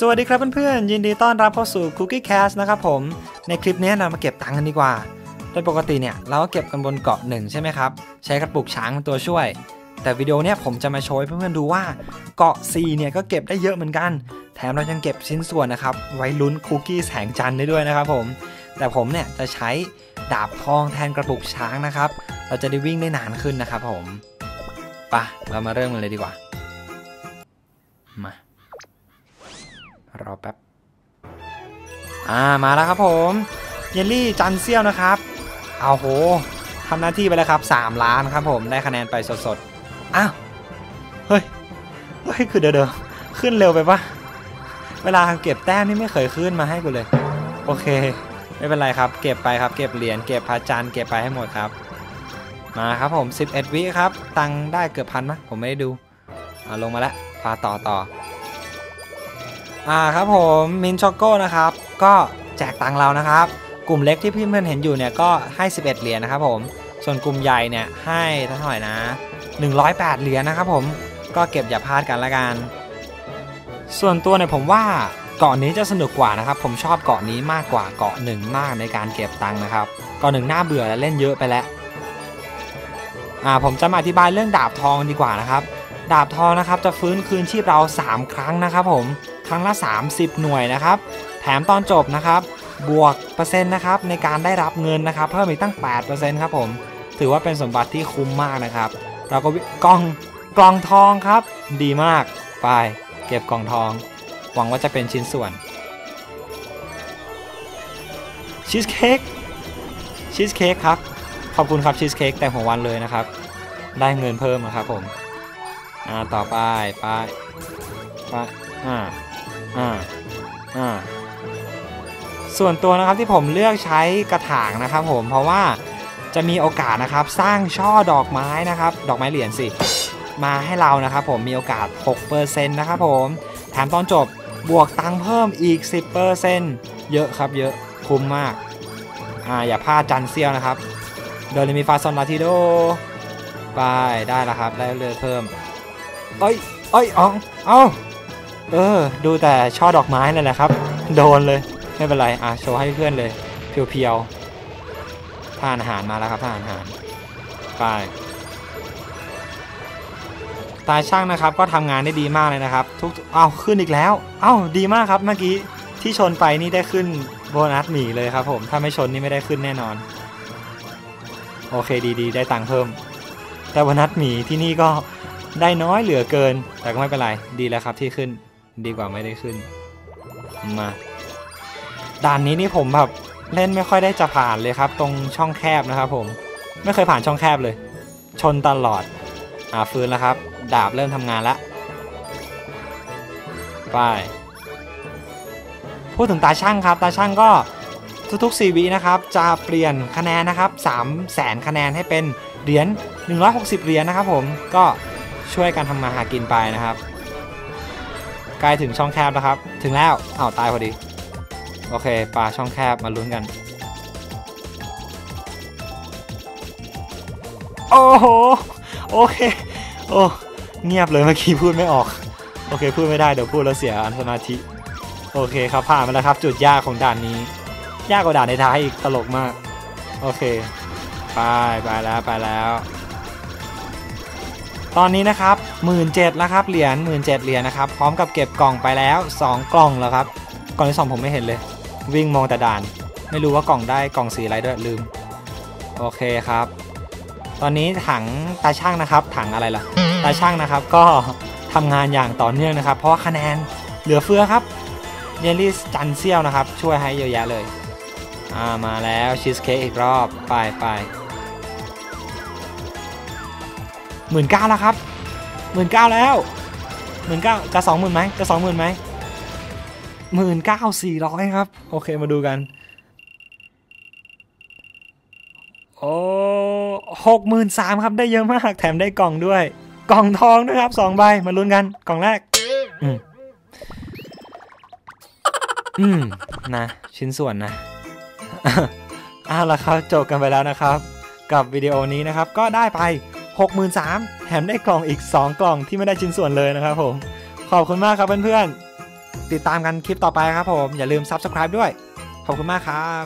สวัสดีครับเพื่อนๆ ยินดีต้อนรับเข้าสู่ Cookie Cast นะครับผม ในคลิปนี้เรามาเก็บตังค์กันดีกว่า โดยปกติเนี่ยเราก็เก็บกันบนเกาะหนึ่งใช่ไหมครับ ใช้กระปุกช้างเป็นตัวช่วย แต่วิดีโอเนี้ยผมจะมาโชว์ให้เพื่อนๆดูว่าเกาะ C เนี่ยก็เก็บได้เยอะเหมือนกัน แถมเรายังเก็บชิ้นส่วนนะครับ ไว้ลุ้นคุกกี้แสงจันทร์ได้ด้วยนะครับผม แต่ผมเนี่ยจะใช้ดาบทองแทนกระปุกช้างนะครับ เราจะได้วิ่งได้นานขึ้นนะครับผมไปะเรามาเริ่มกันเลยดีกว่า มา รอแป๊บ อ่า มาแล้วครับผม เยลลี่จันเซียวนะครับ เอาโหทำหน้าที่ไปแล้วครับ 3 ล้านครับผม ได้คะแนนไปสดๆ อ้าว เฮ้ย เฮ้ย คือเดี๋ยวๆขึ้นเร็วไปปะเวลาเก็บแต้มนี่ไม่เคยขึ้นมาให้กูเลย โอเค ไม่เป็นไรครับ เก็บไปครับ เก็บเหรียญ เก็บพระจันทร์เก็บไปให้หมดครับ มาครับผม 11 วิครับ ตังได้เกือบพันมั้ยผมไม่ได้ดูอ่าลงมาแล้ว พาต่อต่อ อ่าครับผมมินช็อกโก้นะครับก็แจกตังเรานะครับ กลุ่มเล็กที่พี่เพื่อนเห็นอยู่เนี่ยก็ให้ 11 เหรียญนะครับผมส่วนกลุ่มใหญ่เนี่ยให้เท่าไหร่นะ 108 เหรียญนะครับผมก็เก็บอย่าพลาดกันละกันส่วนตัวเนี่ยผมว่าเกาะนี้จะสนุกกว่านะครับ ผมชอบเกาะนี้มากกว่าเกาะหนึ่งมากในการเก็บตังค์นะครับเกาะหนึ่งน่าเบื่อและเล่นเยอะไปแล้วอ่าผมจะมาอธิบายเรื่องดาบทองดีกว่านะครับ ดาบทองนะครับจะฟื้นคืนชีพเรา 3 ครั้งนะครับผม ครั้งละ 30 หน่วยนะครับ แถมตอนจบนะครับ บวกเปอร์เซ็นต์นะครับในการได้รับเงินนะครับเพิ่มอีกตั้ง 8%ครับผม ถือว่าเป็นสมบัติที่คุ้มมากนะครับเราก็กล่องกล่องทองครับ ดีมากไปเก็บกล่องทอง หวังว่าจะเป็นชิ้นส่วนชีสเค้กชีสเค้กครับ ขอบคุณครับชีสเค้กแต่หัววันเลยนะครับ ได้เงินเพิ่มนะครับผม อ่า ต่อไปไปไปอ่า อ่าอ่าส่วนตัวนะครับที่ผมเลือกใช้กระถางนะครับ ผมเพราะว่าจะมีโอกาสนะครับ สร้างช่อดอกไม้นะครับ ดอกไม้เหรียญสิ มาให้เรานะครับ ผมมีโอกาส 6%นะครับผมแถมตอนจบบวกตังค์เพิ่มอีก 10%เยอะครับเยอะคุ้มมากอ่าอย่าพลาดจันเซียวนะครับโดเรมีฟาซอนลาทิโดไปได้แล้วครับได้เลือเพิ่มเอ้ยเอ้ยอ๋อเอ้า เออ ดูแต่ช่อดอกไม้นั่นแหละครับ โดนเลย ไม่เป็นไร อะ โชว์ให้เพื่อนเลย เพียวๆทานอาหารมาแล้วครับทานอาหาร ไป ตาช่างนะครับ ก็ทำงานได้ดีมากเลยนะครับ ทุกเอ้าขึ้นอีกแล้วเอ้าดีมากครับเมื่อกี้ที่ชนไปนี่ได้ขึ้นโบนัสหมีเลยครับผม ถ้าไม่ชนนี่ไม่ได้ขึ้นแน่นอน โอเคดีๆ ได้ตังค์เพิ่ม แต่โบนัสหมีที่นี่ก็ได้น้อยเหลือเกิน แต่ก็ไม่เป็นไร ดีแล้วครับที่ขึ้น ดีกว่าไม่ได้ขึ้น มา ด่านนี้นี่ผมแบบเล่นไม่ค่อยได้จะผ่านเลยครับ ตรงช่องแคบนะครับผม ไม่เคยผ่านช่องแคบเลย ชนตลอด อ่าฟื้นแล้วครับ ดาบเริ่มทำงานแล้วไปพูดถึงตาช่างครับ ตาช่างก็ทุกๆ 4 วินะครับ จะเปลี่ยนคะแนนนะครับ 3 0 0แสนคะแนนให้เป็นเหรียญ160 เหรียญนะครับผม ก็ช่วยกันทำมาหากินไปนะครับ ใกล้ถึงช่องแคบแล้วครับ ถึงแล้วอ้าวตายพอดี โอเคปลาช่องแคบมาลุ้นกัน โอ้โห โอเค โอ้เงียบเลยเมื่อกี้พูดไม่ออก โอเค พูดไม่ได้เดี๋ยวพูดแล้วเสียอันสมาธิ โอเคครับผ่านมาแล้วครับ จุดยากของด่านนี้ ยากกว่าด่านในท้ายอีกตลกมาก โอเค ไปไปแล้วไปแล้ว ตอนนี้นะครับหมื่นเจ็ดแล้วครับเหรียญหมื่นเจ็ดเหรียญนะครับพร้อมกับเก็บกล่องไปแล้ว 2 กล่องแล้วครับกล่องที่สองผมไม่เห็นเลย วิ่งมองแต่ด่าน ไม่รู้ว่ากล่องได้กล่องสีอะไรด้วยลืม โอเคครับ ตอนนี้ถังตาช่างนะครับ ถังอะไรล่ะตาช่างนะครับ ก็ทำงานอย่างต่อเนื่องนะครับ เพราะคะแนนเหลือเฟือครับเยลลี่จันเซียวนะครับ ช่วยให้เยอะแยะเลยอ่ามาแล้วชีสเค้กอีกรอบไปไป หมื่นเก้าแล้วครับหมื่นเก้าแล้วหมื่นเก้าจะสองหมื่นไหมจะสองหมื่นไหมหมื่นเก้าสี่ร้อยครับ โอเคมาดูกันโอ้หกหมื่นสามครับได้เยอะมาก แถมได้กล่องด้วย กล่องทองด้วยครับสองใบมาลุ้นกันกล่องแรก อืมอืมนะ ชิ้นส่วนนะอ้าวละครับจบกันไปแล้วนะครับ กับวิดีโอนี้นะครับ ก็ได้ไป 63,000แถมได้กล่องอีก 2 กล่องที่ไม่ได้ชิ้นส่วนเลยนะครับผม ขอบคุณมากครับเพื่อนๆ ติดตามกันคลิปต่อไปครับผม อย่าลืม Subscribe ด้วย ขอบคุณมากครับ